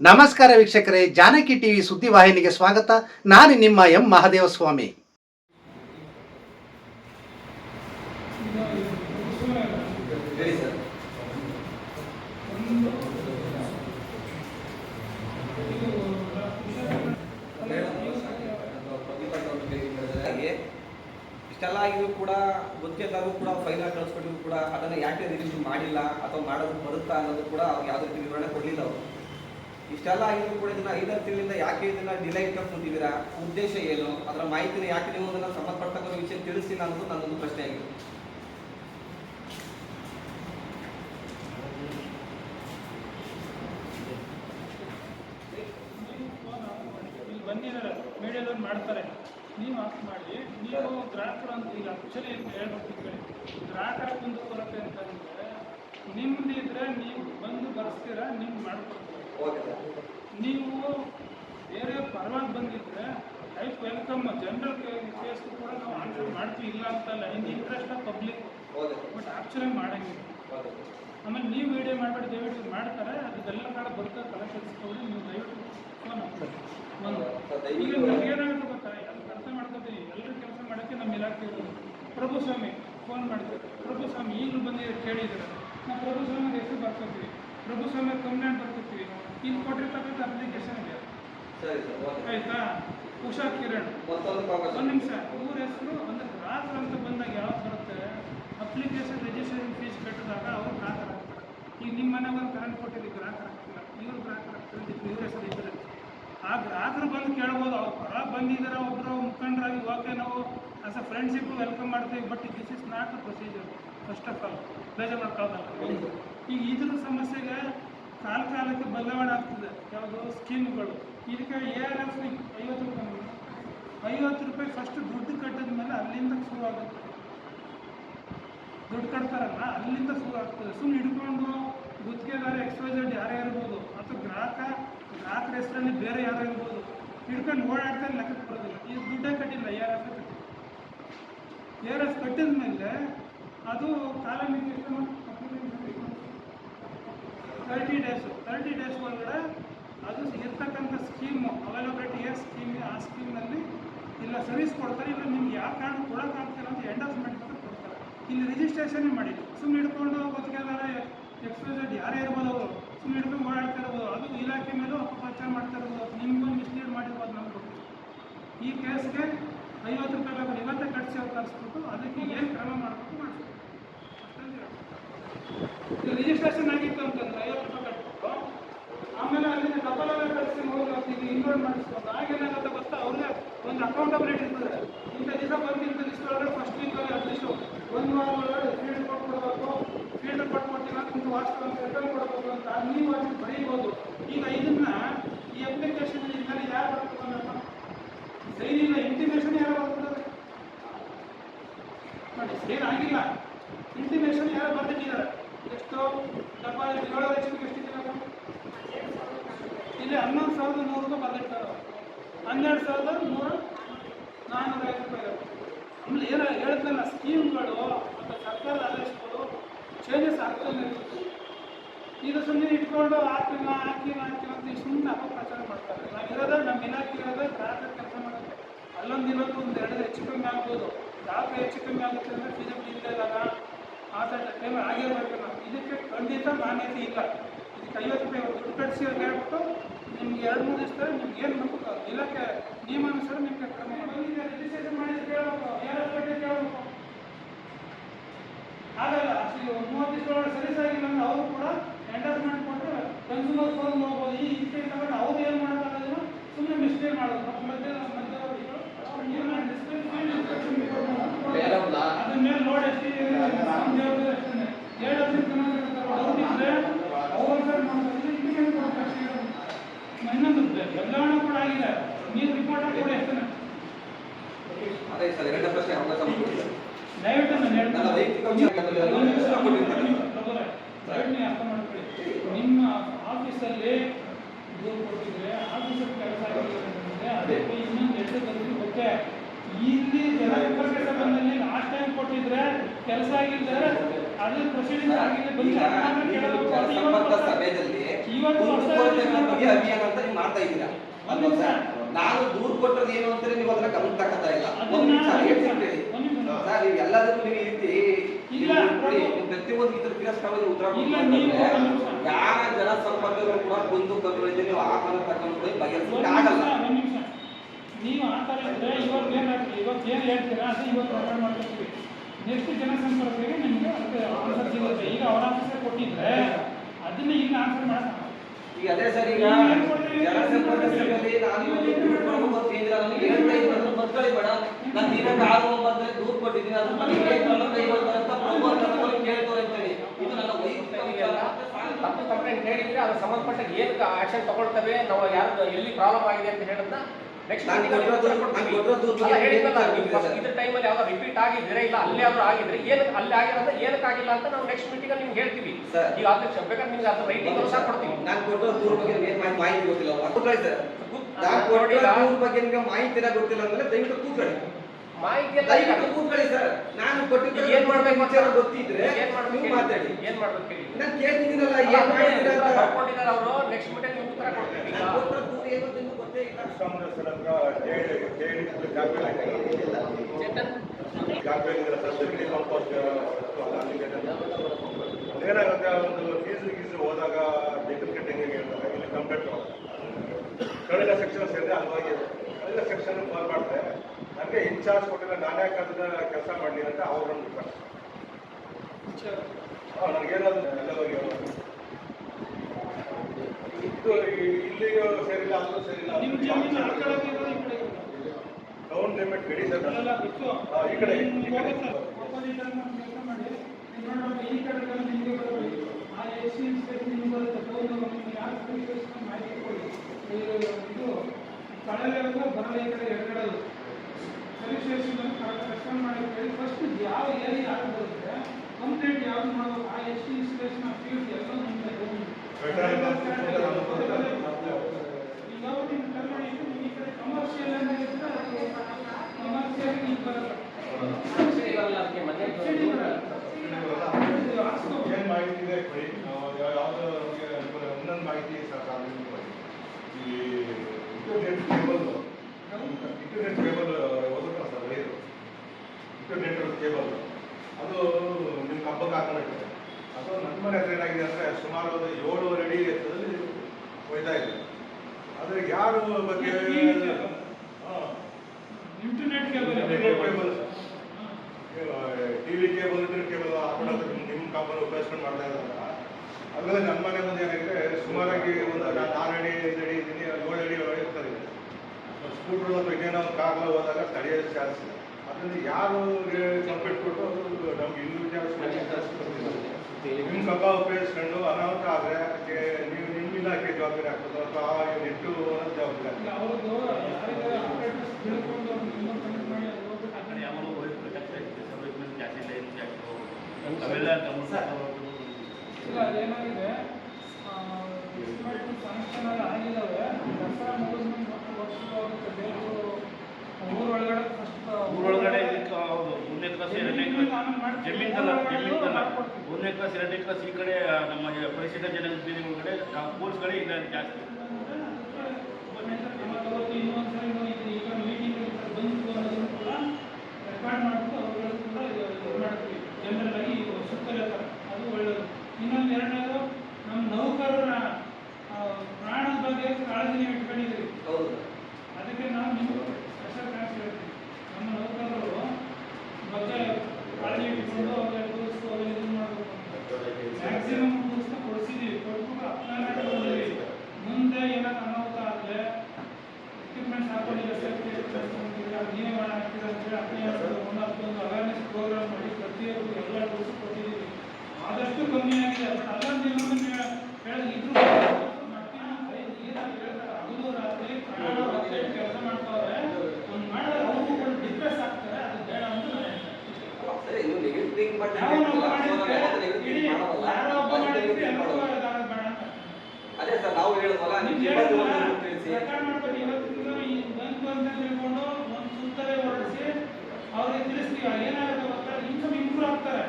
ನಮಸ್ಕಾರ ವೀಕ್ಷಕರೇ, ಜಾನಕಿ ಟಿವಿ ಸುದ್ದಿವಾಹಿನಿಗೆ ಸ್ವಾಗತ. ನಾನು ನಿಮ್ಮ ಎಂ ಮಹಾದೇವ ಸ್ವಾಮಿ ಹೇಳಿ ಸರ್ ಇಷ್ಟೆಲ್ಲ ಆಗಿದ್ರು ಕೂಡ ಕೂಡ ಫೈಲ್ ಕೂಡ ಅದನ್ನು ಯಾಕೆ ರಿಜಿಸ್ಟರ್ ಮಾಡಿಲ್ಲ ಅಥವಾ ಮಾಡೋದು ಬರುತ್ತಾ ಅನ್ನೋದು ಕೂಡ ಅವ್ರಿಗೆ ಯಾವುದೇ ರೀತಿ ವಿವರಣೆ ಕೊಡಲಿಲ್ಲ ಅವರು. ಇಷ್ಟೆಲ್ಲ ಆಗಿದ್ರು ಕೂಡ ಇದನ್ನ ಐದಾರು ತಿಂಗಳಿಂದ ಯಾಕೆ ಇದನ್ನ ಡಿಲೇ ಇಟ್ಕೊಂಡು ಉದ್ದೇಶ ಏನು? ಅದರ ಮಾಹಿತಿನ ಯಾಕೆ ನೀವು ಅದನ್ನ ಸಂಬಂಧಪಟ್ಟಂತ ವಿಷಯ ತಿಳಿಸಿಲ್ಲ ಅನ್ನೋದು ನನ್ನೊಂದು ಪ್ರಶ್ನೆ ಆಗಿದೆ. ಮೀಡಿಯಾದವ್ರು ಮಾಡ್ತಾರೆ. ನೀವು ಆಫ್ ಮಾಡಿ, ನೀವು ಗ್ರಾಹಕರು ಅಂತ ಈಗ ಆಕ್ಚುಲಿ ಹೇಳ್ಬೇಕಿದ್ರೆ, ಗ್ರಾಹಕರ ಒಂದು ಕೊರತೆ ಅಂತಂದ್ರೆ ನಿಮ್ದಿದ್ರೆ ನೀವು ಬಂದು ಬರ್ತೀರಾ ನಿಮ್ಗೆ ಮಾಡ್ಕೊಡ್ತೀರಾ? ನೀವು ಬೇರೆ ಪರವಾಗಿ ಬಂದಿದ್ರೆ ಲೈಫ್ ವೆಲ್ಕಮ್ ಜನರಲ್ ಕೇಸ್ ಕೂಡ ನಾವು ಆನ್ಸರ್ ಮಾಡ್ತೀವಿ ಇಲ್ಲ ಅಂತಲ್ಲ in interest of public but actually ಮಾಡಂಗಿಲ್ಲ. ಆಮೇಲೆ ನೀವು ವಿಡಿಯೋ ಮಾಡಬೇಡಿ ದಯವಿಟ್ಟು ಮಾಡ್ತಾರೆ. ಅದೆಲ್ಲ ಕಾಲ ಬರ್ತಾ ತಲೆ ಕೆಡಿಸ್ಕೊಳ್ಳಿ ನೀವು ದಯವಿಟ್ಟು ಫೋನ್ ಒಂದು. ಈಗ ನಮ್ಗೆ ಏನಾಗುತ್ತೆ ಗೊತ್ತಾ? ಎಲ್ಲ ಕೆಲಸ ಮಾಡ್ಕೊತೀವಿ ಎಲ್ಲರೂ ಕೆಲಸ ಮಾಡೋಕ್ಕೆ ನಮ್ಮ ಇಲಾಖೆ ಇರೋದು. ಪ್ರಭು ಸ್ವಾಮಿ ಫೋನ್ ಮಾಡ್ತಾರೆ ಪ್ರಭು ಸ್ವಾಮಿ ಈಗಲೂ ಬಂದು ಕೇಳಿದ್ದಾರೆ. ನಾವು ಪ್ರಭು ಸ್ವಾಮಿ ಹೆಸರು ಬರ್ಕೊತೀವಿ. ಪ್ರಭು ಸ್ವಾಮಿ ಕಂಪ್ಲೇಂಟ್ ಬರ್ಕೊತೀವಿ. ಇಲ್ಲಿ ಕೊಟ್ಟಿರ್ತಕ್ಕಂಥ ಅಪ್ಲಿಕೇಶನ್ ಸರಿ ಸರ್ ಓಕೆ ಆಯ್ತಾ ಉಷಾ ಕಿರಣ್ ಮತ್ತೊಂದು ಒಂದು ನಿಮಿಷ ಊರ ಹೆಸರು ಅಂದ್ರೆ ಗ್ರಾಹಕರು ಅಂತ ಬಂದಾಗ ಯಾವ್ದು ಬರುತ್ತೆ ಅಪ್ಲಿಕೇಶನ್ ರಿಜಿಸ್ಟ್ರೇಷನ್ ಫೀಸ್ ಕಟ್ಟಿದಾಗ ಅವರು ಗ್ರಾಹಕರಾಗ್ತಾರೆ ಈಗ ನಿಮ್ಮ ಮನೆಗೆ ಒಂದು ಕರೆಂಟ್ ಕೊಟ್ಟಿದ್ದು ಇವ್ರು ಇವರು ಗ್ರಾಹಕರಾಗ್ತಾರೆ ಇವ್ರ ಹೆಸರು ಇದ್ದರೆ ಆ ಗ್ರಾಹಕರು ಬಂದು ಕೇಳ್ಬೋದು ಅವ್ರು ಪರ ಬಂದಿದ್ದಾರೆ ಒಬ್ಬರು ಮುಖಂಡರಾಗಿ ಓಕೆ ನಾವು ಆಸ್ ಅ ಫ್ರೆಂಡ್ಶಿಪ್ ವೆಲ್ಕಮ್ ಮಾಡ್ತೀವಿ but this is not procedure first of all ಬೇಜಾರು ಮಾಡ್ಕೊಳ್ಳೋದಲ್ಲ ಈಗ ಇದ್ರ ಸಮಸ್ಯೆಗೆ ಕಾಲ ಕಾಲಕ್ಕೆ ಬದಲಾವಣೆ ಆಗ್ತಿದೆ. ಯಾವುದು? ಸ್ಕೀಮ್ಗಳು. ಇದಕ್ಕೆ ಎ ಆರ್ ಎಫ್ ಐವತ್ತು ರೂಪಾಯಿ ಐವತ್ತು ರೂಪಾಯಿ ಫಸ್ಟ್ ದುಡ್ಡು ಕಟ್ಟಿದ ಮೇಲೆ ಅಲ್ಲಿಂದ ಶುರು ಆಗುತ್ತೆ. ದುಡ್ಡು ಕಟ್ತಾರಲ್ಲ, ಅಲ್ಲಿಂದ ಶುರು ಆಗ್ತದೆ. ಸುಮ್ಮನೆ ಹಿಡ್ಕೊಂಡು ಗುತ್ತಿಗೆದಾರ ಎಕ್ಸ್ಪೈಸೆಡ್ ಯಾರೇ ಇರ್ಬೋದು, ಅಥವಾ ಗ್ರಾಹಕ, ಗ್ರಾಹಕರ ಹೆಸರಲ್ಲಿ ಬೇರೆ ಯಾರೋ ಇರ್ಬೋದು, ಹಿಡ್ಕೊಂಡು ಓಡಾಡ್ತಾರೆ ಲೆಕ್ಕಕ್ಕೆ ಬರೋದಿಲ್ಲ. ಈ ದುಡ್ಡೇ ಕಟ್ಟಿಲ್ಲ ಎ ಆರ್ ಎಫ್ ಕಟ್ಟಿಲ್ಲ ಎ ಆರ್ ಎಫ್ ಕಟ್ಟಿದ ಮೇಲೆ ಅದು ಕಾಲಮಿತಿ ಎಷ್ಟು? ತರ್ಟಿ ಡೇಸು ತರ್ಟಿ ಡೇಸ್ ಒಳಗಡೆ ಅದು ಇರ್ತಕ್ಕಂಥ ಸ್ಕೀಮು ಅವೈಲಬಿಲಿಟಿ ಏನು ಸ್ಕೀಮ್ ಆ ಸ್ಕೀಮ್ನಲ್ಲಿ ಇಲ್ಲ ಸರ್ವಿಸ್ ಕೊಡ್ತಾರೆ, ಇಲ್ಲ ನಿಮ್ಗೆ ಯಾವ ಕಾರಣ ಕೊಡೋಕ್ಕಾಗ್ತಿಲ್ಲ ಅಂತ ಎಂಡರ್ಸ್ಮೆಂಟ್ ಅಂತ ಕೊಡ್ತಾರೆ. ಇಲ್ಲಿ ರಿಜಿಸ್ಟ್ರೇಷನೇ ಮಾಡಿ ಸುಮ್ಮನೆ ಹಿಡ್ಕೊಂಡು ಗೊತ್ತಿಗೆಲ್ಲ ಎಕ್ಸ್ಪ್ರೆಸೆಡ್ ಯಾರೇ ಇರ್ಬೋದು ಅವರು. ಸುಮ್ಮನೆ ಹಿಡ್ಕೊಂಡು ಓಡಾಡ್ತಾ ಇರ್ಬೋದು. ಅದು ಇಲಾಖೆ ಮೇಲೂ ಅಪಪ್ರಚಾರ ಮಾಡ್ತಾ ಇರ್ಬೋದು. ನಿಮಗೂ ಮಿಸ್ಲೀಡ್ ಮಾಡಿರ್ಬೋದು ನಮ್ಗೆ. ಈ ಕೇಸ್ಗೆ ಐವತ್ತು ರೂಪಾಯಿ ಬೇಕು. ಇವತ್ತೇ ಕಟ್ಸಿ ಅವ್ರು ಕಳಿಸ್ಬಿಟ್ಟು ಅದಕ್ಕೆ ಏನು ಕ್ರಮ ಮಾಡಬೇಕು ಮಾಡಿಸ್ಬೇಕು ರಿಜಿಸ್ಟ್ರೇಷನ್ ಆಗಿತ್ತು ಅಂತಂದ್ರೆ ಐವತ್ತು ರೂಪಾಯಿ ಕಟ್ಬಿಟ್ಟು ಆಮೇಲೆ ಅಲ್ಲಿಂದ ಡಬಲ್ ಎಲ್ಲ ಕಳಿಸಿ ಹೋಗಿ ಈಗ ಇನ್ರೋಲ್ ಮಾಡಿಸ್ಕೊಂಡು ಆಗೇನಾಗುತ್ತೆ ಗೊತ್ತಾ ಅವ್ರಿಗೆ ಅಕೌಂಟಬಿಲಿಟಿ ಇರ್ತದೆ ಇಂಥ ದಿವಸ ಬಂದು ಇಂಥ ಒಳಗಡೆ ಫಸ್ಟ್ ವೀಕ್ ಅಟ್ಲೀಸ್ಟ್ ಒಂದು ವಾರ ಒಳಗಡೆ ಫೀಲ್ಡ್ ಕೊಡಬೇಕು. ಫೀಲ್ಡ್ ಕೊಟ್ಟು ಅಂತ ಇಂಥ ವಾಟ್ಸ್ಆಪ್ ಅಂತ ರಿಟರ್ನ್ ಅಂತ ನೀವು ಅಲ್ಲಿ ಬರೀಬೋದು. ಈಗ ಇದನ್ನ ಈ ಅಪ್ಲಿಕೇಶನ್ ಇದ್ದರೆ ಯಾರು ಬರ್ಬೇಕಪ್ಪ ಸೈನ್ ಇಲ್ಲ ಇಂಟಿಮೇಷನ್ ಯಾರು ಬರ್ತದೆ ನೋಡಿ ಸೈನ್ ಆಗಿಲ್ಲ. ಇಂಟಿಮೇಷನ್ ಯಾರು ಬರ್ತಿದ್ದಾರೆ? ಎಷ್ಟು? ಡಬ್ಬ ಏಳು ಲಕ್ಷಕ್ಕೆ ಎಷ್ಟಿದ್ದೀರ ಇಲ್ಲಿ, ಹನ್ನೊಂದು ಸಾವಿರದ ನೂರು ರೂಪಾಯಿ ಹನ್ನೆರಡು ಸಾವಿರದ ನೂರ ನಾನ್ನೂರ ಐವತ್ತು ರೂಪಾಯಿ ಇದಾವೆ ಆಮೇಲೆ ಏನು ಹೇಳ್ತಾನ ಸ್ಕೀಮ್ಗಳು ಮತ್ತು ಸರ್ಕಾರದ ಆದೇಶಗಳು ಚೇಂಜಸ್ ಆಗ್ತಾನೆ ಈಗ ಸುಮ್ಮನೆ ಇಟ್ಕೊಂಡು ಹಾಕಿಲ್ಲ ಹಾಕಿ ಹಾಕಿಲ್ಲ ಅಂತ ಸುಮ್ಮನೆ ಅಪಪ್ರಚಾರ ಮಾಡ್ತಾರೆ. ನಾವು ಇರೋದೇ ನಮ್ಮ ಇಲಾಖೆ ಇರೋದೇ ಗ್ರಾಹಕರ ಕೆಲಸ ಮಾಡೋದು ಅಲ್ಲೊಂದು ದಿನಕ್ಕೂ ಒಂದು ಎರಡು ಹೆಚ್ಚು ಕಮ್ಮಿ ಆಗ್ಬೋದು. ಯಾಕೆ ಹೆಚ್ಚು ಕಮ್ಮಿ ಆಗುತ್ತೆ ಅಂದರೆ ಫಿಜ್ ಇಲ್ಲದೆ ಇಲ್ಲ ಆ ಥರ ಟೈಮ್ ಆಗಿರ್ಬೇಕಲ್ಲ ಇದಕ್ಕೆ ಖಂಡಿತ ಮಾನ್ಯತೆ ಇಲ್ಲ. ಇದಕ್ಕೆ ಐವತ್ತು ರೂಪಾಯಿ ದುಡ್ಡು ಕಟ್ಸಿ ಅಂತ ಹೇಳ್ಬಿಟ್ಟು ನಿಮ್ಗೆ ಎರಡು ಮೂರು ದಿವಸ ನಿಮ್ಗೆ ಏನು ಬೇಕು ಇಲಾಖೆ ನಿಯಮಾನುಸಾರ ನಿಮಗೆ ಕ್ರಮ ರಿಜಿಸ್ಟ್ರೇಷನ್ ಮಾಡಿದ್ರೆ ಕೇಳಬೇಕು ಯಾರು ಕಟ್ಟಿ ಕೇಳಬೇಕು. ಆಗಲ್ಲ ಈಗ ಮೂವತ್ತು ದಿವಸ ಸರಿಸಾಗಿಲ್ಲ ಅಂದ್ರೆ ಅವರು ಕೂಡ ಎಂಡರ್ಸ್ಮೆಂಟ್ ಕೊಟ್ಟು ಕನ್ಸ್ಯೂಮರ್ ಫೋನ್ ಹೋಗ್ಬೋದು ಈ ಇದಕ್ಕೆ ತಗೊಂಡು ಅವ್ರು ಏನು ಮಾಡ್ತಾರೆ ಸುಮ್ಮನೆ ಮಿಸ್ಟೇಕ್ ಮಾಡೋದು. ಮತ್ತು ಮಧ್ಯ ನೋಡಿ ಮಾಡಿ ಬೇರೆಯವ್ರಲ್ಲ? ಅದ್ರ ಮೇಲೆ ಲೋಡ್ ಎಷ್ಟಿದೆ ನಮ್ಮ ಜವಾಬ್ದಾರಿ ಅಷ್ಟೇ ಹೇಳೋದ್ರಿಂದ ಅವ್ರು ಇದ್ರೆ ಅವ್ರ ಸರ್ ಮಾಡ್ತಾರೆ ಇದಕ್ಕೆ ಕೊಡ್ತಾರೆ ಇನ್ನೊಂದು ಬದಲಾವಣೆ ಕೂಡ ಆಗಿದೆ ನೀವು ರಿಪೋರ್ಟ್ ಕೂಡ ಎಷ್ಟೇ ಅದೇ ಸರ್ ಎರಡನೇ ಪ್ರಶ್ನೆ ಅವಕಾಶ. ನನ್ನ ವೈಯಕ್ತಿಕ ಅರ್ಥ ಮಾಡ್ಕೊಳ್ಳಿ. ನಿಮ್ಮ ಆಫೀಸಲ್ಲಿ ದೂರು ಕೊಟ್ಟಿದ್ರೆ ಆಫೀಸಲ್ಲಿ ಕೆಲಸ ಆಗಿಲ್ಲ ಅದಕ್ಕೆ ಇನ್ನೊಂದು ಎಷ್ಟು ತಂದು ಓಕೆ ಇಲ್ಲಿ ಜನ ಸಂಬಂಧದಲ್ಲಿ ಲಾಸ್ಟ್ ಟೈಮ್ ಕೊಟ್ಟಿದ್ರೆ ಕೆಲಸ ಆಗಿದ್ರೆ ಅದ್ರ ಪ್ರೊಸೀಡಿಂಗ್ ಆಗಿದೆ ಬಂದು ಇವತ್ತು ಬಗ್ಗೆ ಅಭಿಯಾನ ಅಂತ ನೀವು ಮಾಡ್ತಾ ಇದ್ದೀರಾ? ಅಲ್ವಾ ಸರ್? ನಾನು ದೂರು ಕೊಟ್ಟದ್ದು ಏನು ಅಂತ ನೀವು ಅದನ್ನ ಗಮನ ತಕ್ಕಂತ ಇಲ್ಲ. ಸರ್ ನೀವು ಎಲ್ಲದಕ್ಕೂ ನೀವು ರೀತಿ ಇಲ್ಲ, ಪ್ರತಿಯೊಂದು ಇದ್ರ ತಿರಸ್ಕಾರವಾಗಿ ಉತ್ತರ ಇಲ್ಲ. ಯಾವ ಜನಸಂಪರ್ಕಗಳು ಕೂಡ ಬಂದು ಕಬ್ಬಳಿದ್ರೆ ನೀವು ಆಹ್ವಾನ ತಗೊಂಡು ಬಗೆಹರಿಸಲಿಕ್ಕೆ ಆಗಲ್ಲ. ನೀವು ಆ ಥರ ಇದ್ರೆ ಇವತ್ತು ಏನಾಗ್ತದೆ ಇವತ್ತು ಏನು ಹೇಳ್ತೀರಾ? ಅದು ಇವತ್ತು ರೆಕಾರ್ಡ್ ಮಾಡ್ಕೊತೀವಿ. ನೆಕ್ಸ್ಟ್ ಜನಸಂಪರ್ಕಕ್ಕೆ ನಿಮಗೆ ಅದಕ್ಕೆ ಆನ್ಸರ್ ಸಿಗುತ್ತೆ ಈಗ ಅವರ ಆನ್ಸರ್ ಕೊಟ್ಟಿದ್ರೆ ಅದನ್ನ ಈಗ ಆನ್ಸರ್ ಮಾಡೋಣ ಈಗ ಅದೇ ಸರಿ ಈಗ ನಾನು ಹೇಳಿದ್ರೆ ನನಗೆ ಅದನ್ನ ಬರ್ಕೊಳ್ಳಿ ಬೇಡ ಕೊಟ್ಟಿದ್ದೀನಿ. ಅದ್ರ ಅಂತ ನಮ್ಮಲ್ಲಿ ಕೇಳ್ತಾರೆ ಇದು ನನ್ನ. ತಪ್ಪು ಕಂಪ್ಲೇಂಟ್ ಹೇಳಿದ್ರೆ ಅದು ಸಂಬಂಧಪಟ್ಟ ಏನು ಆಕ್ಷನ್ ತಗೊಳ್ತವೆ, ನಾವು ಯಾರು ಎಲ್ಲಿ ಪ್ರಾಬ್ಲಮ್ ಆಗಿದೆ ಅಂತ ಹೇಳೋದನ್ನ ನೆಕ್ಸ್ಟ್ ನಾನು ಕೊಟ್ಟಿರೋ ದೂರು- ನಾನು ಕೊಟ್ಟಿರೋ ದೂರು ಬಗ್ಗೆ ಹೇಳಿದ್ನಲ್ಲ ನೀವು ವಿಚಾರ ಇದ್ರ ಟೈಮಲ್ಲಿ ಯಾವ್ದೋ ರಿಪೀಟ್ ಆಗಿದ್ರೆ ಇಲ್ಲ ಅಲ್ಲೇ ಯಾವ್ದು ಆಗಿದ್ರೆ ಏನಕ್ಕೆ ಅಲ್ಲಿ ಆಗಿರೋದು ಏನಕ್ಕಾಗಿಲ್ಲ ಅಂತ ನಾವು ನೆಕ್ಸ್ಟ್ ಮೀಟಿಂಗ್ ಅಲ್ಲಿ ನಿಮ್ಗೆ ಹೇಳ್ತೀವಿ. ಸರ್. ಈಗ ಅದಕ್ಕೆ ಬೇಕಾದ್ರೆ ನಿಮ್ಗೆ ಅದ್ರ ರೈಟಿಂಗ್ ಸಹ ಕೊಡ್ತೀವಿ. ನಾನು ಕೊಟ್ಟಿರೋ ದೂರ ಬಗ್ಗೆ ಏನು ಮಾಹಿತಿ ಗೊತ್ತಿಲ್ಲ? ಕೂತ್ಕೊಳ್ಳಿ ಸರ್ ನಾನು ಕೊಟ್ಟಿರೋ ದೂರ ಬಗ್ಗೆ ನಿಮಗೆ ಮಾಹಿತಿನ ಗೊತ್ತಿಲ್ಲ ಅಂದ್ರೆ ದಯವಿಟ್ಟು ಕೂತ್ಕೊಳ್ಳಿ ಮಾಹಿತಿ ದಯವಿಟ್ಟು ಕೂತ್ಕೊಳ್ಳಿ ಸರ್ ನಾನು ಕೊಟ್ಟಿದ್ದು ಏನು ಮಾಡ್ಬೇಕು ವಿಚಾರ ಗೊತ್ತಿದ್ರೆ ಏನ್ ಮಾಡ್ಬೇಕು ಮಾತಾಡಿ. ಏನ್ ಮಾಡ್ಬೇಕು ನಾನು ಕೇಳ್ತಿದ್ದೀನಲ್ಲ ಏನ್ ಮಾಡಿದ್ದೀರಾ ಅಂತ. ಬರ್ಕೊಂಡಿದ್ದಾರೆ ಅವರು ನೆಕ್ಸ್ಟ್ ಮೀಟಿಂಗ್ ಉತ್ತರ ಕೊಡ್ತೀವಿ. ಒಂದು ಫೀಸು ಗೀಸು ಹೋದಾಗ ಡಿಪ್ಲಿಕೇಟ್ ಹೆಂಗೆ ಹೇಳ್ತಾರೆ ಇಲ್ಲಿ ಕಂಪ್ಲೇಂಟ್ ಕಳೆದ ಸೆಕ್ಷನ್ ಸೇರಿದೆ ಕಳೆದ ಸೆಕ್ಷನ್ ಫಾಲ್ ಮಾಡ್ತಾರೆ ನನಗೆ ಇನ್ಚಾರ್ಜ್ ಕೊಟ್ಟಿಲ್ಲ ನಾನೇ ಅದನ್ನ ಕೆಲಸ ಮಾಡಲಿ ಅಂತ ಅವ್ರನ್ನ ನನಗೇನಾದ್ರು ಎಲ್ಲವಾಗಿ ಇದು ಇಲ್ಲಿಗೂ ಸೇರಿಲ್ಲ ಅಲ್ಲೂ ಸೇರಿಲ್ಲ ನಿಮ್ಮ ಜಮೀನು ಆ ಕಡೆ ಇರೋದು ಈ ಕಡೆ? ಇರೋದು ಡೌನ್ ಪೇಮೆಂಟ್ ಕಡಿ ಸರ್. ಅಲ್ಲ ಬಿಟ್ಟು. ಹಾ, ಈ ಕಡೆ, ಈ ನೀವು ಕಡೆ. ಅಲ್ಲಿ ಕೆಲಸ ಮಾಡಿ. ನೀವು ನೋಡ್ಬೇಕು ಈ ಕಡೆ ಬಂದು ಬರಬೇಡಿ ಆ ಎಸಿ ಸ್ಟೇಟ್ ನಿಮ್ಗೆ ಬರುತ್ತೆ. ನಿಮ್ಗೆ ಯಾರು ರಿಜಿಸ್ಟ್ರೇಷನ್ ಮಾಹಿತಿ ಕೊಡಿ. ಇದು ಕಳೆದ ಬರಲ್ಲ ಈ ಕಡೆ ಎಡಗಡೆ ರಿಜಿಸ್ಟ್ರೇಷನ್ ರೆಸ್ಪಾಂಡ್ ಮಾಡಿ ಕೇಳಿ. ಫಸ್ಟ್ ಯಾವ ಏರಿಯಾ ಯಾರು ಬರುತ್ತೆ ಕಂಪ್ಲೇಂಟ್ ಯಾವ್ದು ಮಾಡಬೇಕು? ಆ ಎಸ್ ಸಿ ಸ್ಟೇಷನ್ ಫೀಲ್ಡ್ ಎಲ್ಲ ಮಾಹಿತಿ ಇದೆ ಕೊಡಿ ಯಾವ್ದು ಒಂದೊಂದು ಮಾಹಿತಿ. ಈ internet cable internet cable sir ಇದು ಇಂಟರ್ನೆಟ್ ಅದು ನಿಮ್ಗೆ ಹಬ್ಬಕ್ಕೆ ಹಾಕೊಂಡಿರ್ತದೆ ಅದು ನಮ್ಮ ಮನೆ ಹತ್ರ ಏನಾಗಿದೆ ಅಂದರೆ ಸುಮಾರು ಒಂದು ಏಳುವರೆ ಅಡಿ ಎತ್ತರದಲ್ಲಿ ಹೋಯ್ತಾ ಇದೆ ಆದರೆ ಯಾರು ಬಗ್ಗೆ ಹಾಂ. Internet cable internet cable. TV cable internet cable ಹಾಕೊಳ್ಳೋದು ನಿಮ್ಮ ಕಾಪಲ್ಲಿ ಉಪಯೋಗಿಸ್ಕೊಂಡು ಮಾಡ್ತಾ ಇದ್ದಾರಲ್ಲ ಅದರಲ್ಲಿ ನಮ್ಮ ಮನೆ ಮುಂದೆ ಏನಾಗಿದೆ ಸುಮಾರಾಗಿ ಒಂದು ಆರು ಅಡಿ ಐದು ಅಡಿ ಇದ್ದೀನಿ ಏಳು ಅಡಿ ಒಳಗೆ ಇರ್ತಾರೆ ಸ್ಕೂಟ್ರ್ ಅಥವಾ ಇನ್ನೇನೋ ಒಂದು ಕಾರ್ಲ ಹೋದಾಗ ತಡೆಯೋದು ಜಾಸ್ತಿ ಇದೆ ಅದರಿಂದ ಯಾರು ಕಂಪ್ಲೇಂಟ್ ಕೊಟ್ಟು ಅದು ನಮ್ಗೆ ಇನ್ನೂ ನಿಮ್ಮ ಕಬ್ಬ ಉಪಯೋಗಿಸ್ಕೊಂಡು ಅನಾಹುತ ಆದರೆ ಅದಕ್ಕೆ ನೀವು ನಿಮ್ಮ ಇಲಾಖೆ ಜವಾಬ್ದಾರಿ ಆಗ್ತದೆ ಅಥವಾ ಆ ನೆಟ್ಟು ಅಂತ ಜವಾಬ್ದಾರಿ ಅವೆಲ್ಲ ಗಮನ ಇಲ್ಲ ಅದೇನಾಗಿದೆ ಸ್ಯಾಂಕ್ಷನ್ ಆಗಿದ್ದಾವೆ ದಸರಾ ಮುಗಿದ್ಮೇಲೆ ಮತ್ತೆ ವರ್ಷ ಬೇರೆ ಊರೊಳಗಡೆ ಊರೊಳಗಡೆ ಇದಕ್ಕೆ ಹೌದು ಮೂರನೇ ಕ್ಲಾಸ್ ಎರಡನೇ ಕ್ಲಾಸ್ ಜಮೀನ್ದಲ್ಲ ಜಮೀನ್ದಲ್ಲ ಮೂರನೇ ಕ್ಲಾಸ್ ಎರಡನೇ ಕ್ಲಾಸ್ ಈ ಕಡೆ ನಮ್ಮ ಪರಿಶಿಷ್ಟ ಜನ ಒಳಗಡೆ ಕೋರ್ಸ್ಗಳೇ ಇಲ್ಲ ಜಾಸ್ತಿ ಇನ್ನೊಂದ್ಸರಿ ಈಗ ಮೀಟಿಂಗ್ ಬಂದು ಅನ್ನೋದನ್ನು ಕೂಡ ರೆಕಾರ್ಡ್ ಮಾಡ್ಬಿಟ್ಟು ಅವುಗಳು ಕೂಡ ಇದು ಮಾಡ್ತೀವಿ ಜನರಲ್ ಆಗಿ ಈಗ ಸುತ್ತಲೇ ಥರ ಅದು ಒಳ್ಳೆಯದು ಇನ್ನೊಂದು ಎರಡನೇದು ನಮ್ಮ ನೌಕರರ ಆ, ಪ್ರಾಣದ ಬಗ್ಗೆ ಕಾಳಜಿ ನೀವು ಇಟ್ಕೊಂಡಿದ್ದೀರಿ ಹೌದು ಅದಕ್ಕೆ ನಾವು ನಿಮಗೆ ಸ್ಪೆಷಲ್ ಕ್ಲಾಸ್ ಹೇಳ್ತೀವಿ ನಮ್ಮ ನೌಕರರು ಬಗ್ಗೆ ಕಾಳಜಿ ಇಟ್ಕೊಂಡು ಅವ್ರಿಗೆ ಟೂರಿಸ್ಟ್ ಅವೆಲ್ಲ ಇದು ಮಾಡಬೇಕು ಅಂತ ಮ್ಯಾಕ್ಸಿಮಮ್ ಟೂರಿಸ್ಟ್ನ ಕೊಡಿಸಿದ್ದೀವಿ ಕೊಟ್ಬಿಟ್ಟು ಅಪ್ಲೈ ಮಾಡಿದ್ದೀವಿ ಮುಂದೆ ಏನಾದ್ರು ಅನಾಹುತ ಆದರೆ ಎಕ್ವಿಪ್ಮೆಂಟ್ಸ್ ಹಾಕೊಂಡಿಲ್ಲ ಸೇಫ್ಟಿ ಎಕ್ವಿಪ್ಮೆಂಟ್ಸ್ ಅದು ನೀವೇ ಮಾಡಿ ಹಾಕ್ತೀರ ಅಂತೇಳಿ ಅಪ್ಲೈ ಮಾಡಿಕೊಂಡು ಒಂದು ಹತ್ತೊಂದು ಅವೇರ್ನೆಸ್ ಪ್ರೋಗ್ರಾಮ್ ಮಾಡಿ ಪ್ರತಿಯೊಬ್ಬರು ಎಲ್ಲ ಟೂರಿಸ್ಟ್ ಕೊಟ್ಟಿದ್ದೀವಿ ಆದಷ್ಟು ಕಮ್ಮಿ ಆಗಿದೆ ಬಟ್ ಅಲ್ಲೊಂದು ಹೇಳಿದ್ವಲ್ಲ ನೀವು ತಿಳಿಸ್ತೀವಿ ಏನಾಗುತ್ತೆ ಇನ್ಕಮ್ ಆಗ್ತಾರೆ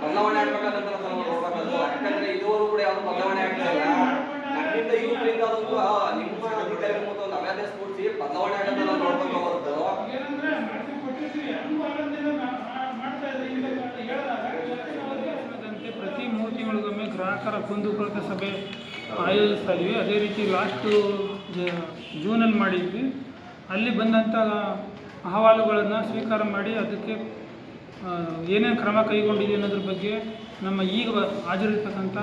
ಬದಲಾವಣೆ ಆಗ್ಬೇಕಾದಂತ ಇದುವರೆಗೂ ಕೂಡ ಯಾವ್ದು ಬದಲಾವಣೆ ಆಗ್ತಾ ಇಲ್ಲ ಯೂತ್ರಿಂದ ಅದೊಂದು ನಿಮ್ಮ ಅಧಿಕಾರಿ ಒಂದು ಅವೇರ್ನೆಸ್ ಕೊಡ್ಸಿ ಬದಲಾವಣೆ ಆಗಲ್ಲ ಗ್ರಾಹಕರ ಕುಂದುಕೊರತೆ ಸಭೆ ಆಯೋಜಿಸ್ತಾ ಇದ್ವಿ. ಅದೇ ರೀತಿ ಲಾಸ್ಟು ಜೂನಲ್ಲಿ ಮಾಡಿದ್ವಿ. ಅಲ್ಲಿ ಬಂದಂಥ ಅಹವಾಲುಗಳನ್ನು ಸ್ವೀಕಾರ ಮಾಡಿ ಅದಕ್ಕೆ ಏನೇನು ಕ್ರಮ ಕೈಗೊಂಡಿದೆ ಅನ್ನೋದ್ರ ಬಗ್ಗೆ ನಮ್ಮ ಈಗ ಹಾಜರಿರ್ತಕ್ಕಂಥ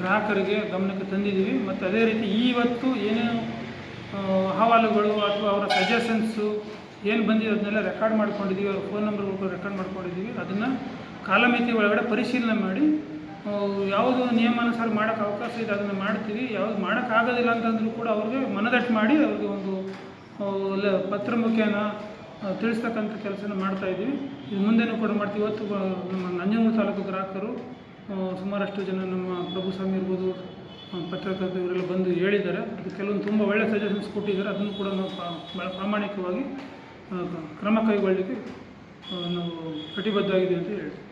ಗ್ರಾಹಕರಿಗೆ ಗಮನಕ್ಕೆ ತಂದಿದ್ದೀವಿ ಮತ್ತು ಅದೇ ರೀತಿ ಇವತ್ತು ಏನೇನು ಅಹವಾಲುಗಳು ಅಥವಾ ಅವರ ಸಜೆಷನ್ಸು ಏನು ಬಂದಿದೆ ಅದನ್ನೆಲ್ಲ ರೆಕಾರ್ಡ್ ಮಾಡ್ಕೊಂಡಿದ್ದೀವಿ ಅವ್ರ ಫೋನ್ ನಂಬರ್ಗಳು ರೆಕಾರ್ಡ್ ಮಾಡ್ಕೊಂಡಿದ್ದೀವಿ ಅದನ್ನು ಕಾಲಮಿತಿ ಒಳಗಡೆ ಪರಿಶೀಲನೆ ಮಾಡಿ ಯಾವುದು ನಿಯಮಾನುಸಾರ ಮಾಡೋಕ್ಕೆ ಅವಕಾಶ ಇದೆ, ಅದನ್ನು ಮಾಡ್ತೀವಿ. ಯಾವುದು ಮಾಡೋಕ್ಕಾಗೋದಿಲ್ಲ ಅಂತಂದರೂ ಕೂಡ ಅವ್ರಿಗೆ ಮನದಟ್ಟು ಮಾಡಿ ಅವ್ರಿಗೆ ಒಂದು ಪತ್ರ ಮುಖೇನ ತಿಳಿಸ್ತಕ್ಕಂಥ ಕೆಲಸನ ಮಾಡ್ತಾ ಇದ್ದೀವಿ. ಇದು ಮುಂದೆನೂ ಕೂಡ ಮಾಡ್ತೀವಿ. ಇವತ್ತು ನಮ್ಮ ನಂಜನೂರು ತಾಲೂಕು ಗ್ರಾಹಕರು ಸುಮಾರಷ್ಟು ಜನ ನಮ್ಮ ಪ್ರಭು ಸ್ವಾಮಿ ಇರ್ಬೋದು ಪತ್ರಕರ್ತ ಇವರೆಲ್ಲ ಬಂದು ಹೇಳಿದ್ದಾರೆ. ಅದು ಕೆಲವೊಂದು ತುಂಬ ಒಳ್ಳೆಯ ಸಜೆಷನ್ಸ್ ಕೊಟ್ಟಿದ್ದಾರೆ. ಅದನ್ನು ಕೂಡ ನಾವು ಭಾಳ ಪ್ರಾಮಾಣಿಕವಾಗಿ ಕ್ರಮ ಕೈಗೊಳ್ಳಲಿಕ್ಕೆ ನಾವು ಕಟಿಬದ್ಧವಾಗಿದೆ ಅಂತ ಹೇಳ್ತೀವಿ.